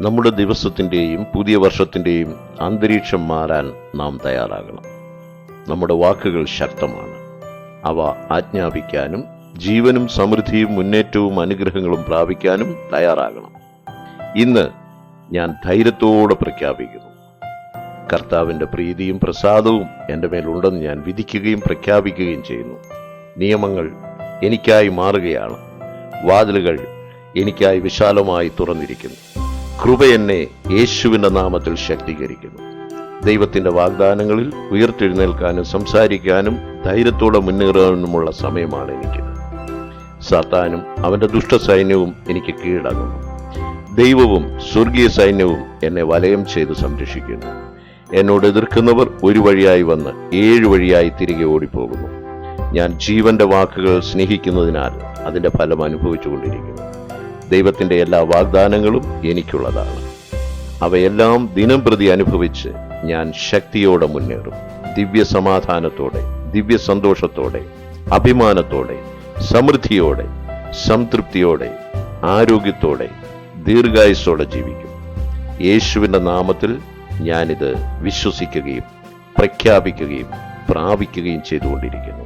നമ്മുടെ ദിവസത്തിന്റെയും പുതിയ വർഷത്തിന്റെയും അന്തരീക്ഷം മാറാൻ നാം തയ്യാറാകണം. നമ്മുടെ വാക്കുകൾ ശക്തമാണ്. അവ ആജ്ഞാപിക്കാനും ജീവനും സമൃദ്ധിയും മുന്നേറ്റവും അനുഗ്രഹങ്ങളും പ്രാപിക്കാനും തയ്യാറാകണം. ഇന്ന് ഞാൻ ധൈര്യത്തോടെ പ്രഖ്യാപിക്കുന്നു. കർത്താവിന്റെ പ്രീതിയും പ്രസാദവും എന്റെ മേലുണ്ടെന്ന് ഞാൻ വിധിക്കുകയും പ്രഖ്യാപിക്കുകയും ചെയ്യുന്നു. നിയമങ്ങൾ എനിക്കായി മാറുകയാണ്. വാതിലുകൾ എനിക്കായി വിശാലമായി തുറന്നിരിക്കുന്നു. കൃപ എന്നെ യേശുവിന്റെ നാമത്തിൽ ശക്തീകരിക്കുന്നു. ദൈവത്തിന്റെ വാഗ്ദാനങ്ങളിൽ ഉയർത്തെഴുന്നേൽക്കാനും സംസാരിക്കാനും ധൈര്യത്തോടെ മുന്നേറാനുമുള്ള സമയമാണ് എനിക്ക്. സാത്താനും അവന്റെ ദുഷ്ടസൈന്യവും എനിക്ക് കീഴടങ്ങുന്നു. ദൈവവും സ്വർഗീയ സൈന്യവും എന്നെ വലയം ചെയ്ത് സംരക്ഷിക്കുന്നു. എന്നോട് എതിർക്കുന്നവർ ഒരു വഴിയായി വന്ന് ഏഴ് വഴിയായി തിരികെ ഓടിപ്പോകുന്നു. ഞാൻ ജീവന്റെ വാക്കുകൾ സ്നേഹിക്കുന്നതിനാൽ അതിന്റെ ഫലം അനുഭവിച്ചുകൊണ്ടിരിക്കുന്നു. ദൈവത്തിന്റെ എല്ലാ വാഗ്ദാനങ്ങളും എനിക്കുള്ളതാണ്. അവയെല്ലാം ദിനം പ്രതി അനുഭവിച്ച് ഞാൻ ശക്തിയോടെ മുന്നേറും. ദിവ്യ സമാധാനത്തോടെ ദിവ്യ സന്തോഷത്തോടെ അഭിമാനത്തോടെ സമൃദ്ധിയോടെ സംതൃപ്തിയോടെ ആരോഗ്യത്തോടെ ദീർഘായുസോടെ ജീവിക്കും. യേശുവിന്റെ നാമത്തിൽ ഞാനിത് വിശ്വസിക്കുകയും പ്രഖ്യാപിക്കുകയും പ്രാപിക്കുകയും ചെയ്തുകൊണ്ടിരിക്കുന്നു.